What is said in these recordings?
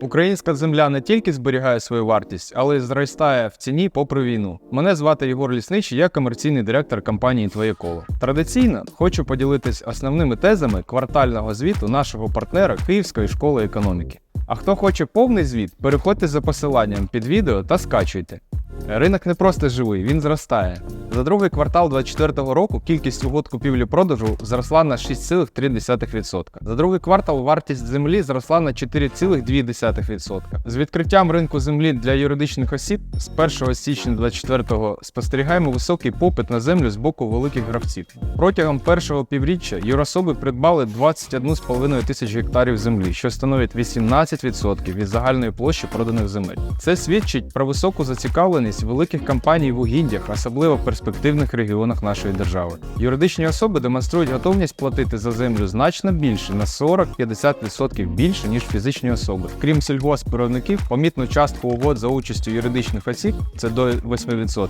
Українська земля не тільки зберігає свою вартість, але й зростає в ціні попри війну. Мене звати Єгор Лісничий, я комерційний директор компанії Твоє коло. Традиційно хочу поділитись основними тезами квартального звіту нашого партнера Київської школи економіки. А хто хоче повний звіт, переходьте за посиланням під відео та скачуйте. Ринок не просто живий, він зростає. За другий квартал 2024 року кількість угод купівлі-продажу зросла на 6,3%. За другий квартал вартість землі зросла на 4,2%. З відкриттям ринку землі для юридичних осіб з 1 січня 2024 спостерігаємо високий попит на землю з боку великих гравців. Протягом першого півріччя юрособи придбали 21,5 тисяч гектарів землі, що становить 18% від загальної площі проданих земель. Це свідчить про високу зацікавленість великих компаній в угіддях, особливо в перспективних регіонах нашої держави. Юридичні особи демонструють готовність платити за землю значно більше на 40-50% більше ніж фізичні особи. Крім сільгоспвиробників, помітну частку угод за участю юридичних осіб це до 8%.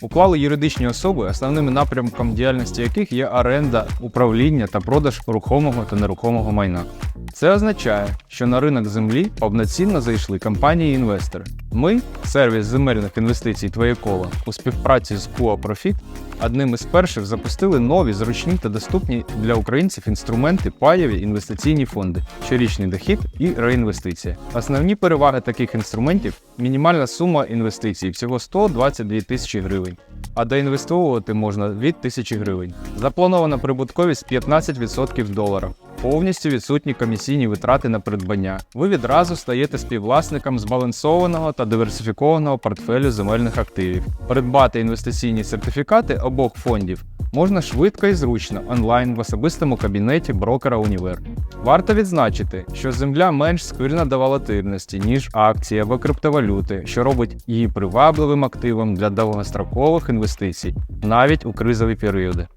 Уклали юридичні особи, основним напрямком діяльності яких є оренда, управління та продаж рухомого та нерухомого майна. Це означає, що на ринок землі повноцінно зайшли компанії-інвестори. Ми, сервіс земельних інвестицій Твоє коло, у співпраці з Куа Profit, одним із перших запустили нові, зручні та доступні для українців інструменти паєві інвестиційні фонди, щорічний дохід і реінвестиція. Основні переваги таких інструментів мінімальна сума інвестицій всього 122 тисячі гривень, а доінвестовувати можна від 1000 гривень. Запланована прибутковість 15% в доларах. Повністю відсутні комісійні витрати на придбання. Ви відразу стаєте співвласником збалансованого та диверсифікованого портфелю земельних активів. Придбати інвестиційні сертифікати обох фондів можна швидко і зручно онлайн в особистому кабінеті брокера Універ. Варто відзначити, що земля менш сквірна до волатильності, ніж акції або криптовалюти, що робить її привабливим активом для довгострокових інвестицій, навіть у кризові періоди.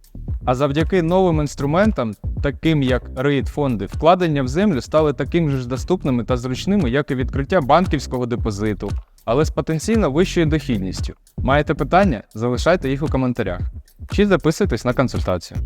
А завдяки новим інструментам, таким як рейд фонди, вкладення в землю стали такими ж доступними та зручними, як і відкриття банківського депозиту, але з потенційно вищою дохідністю. Маєте питання? Залишайте їх у коментарях чи записуйтесь на консультацію.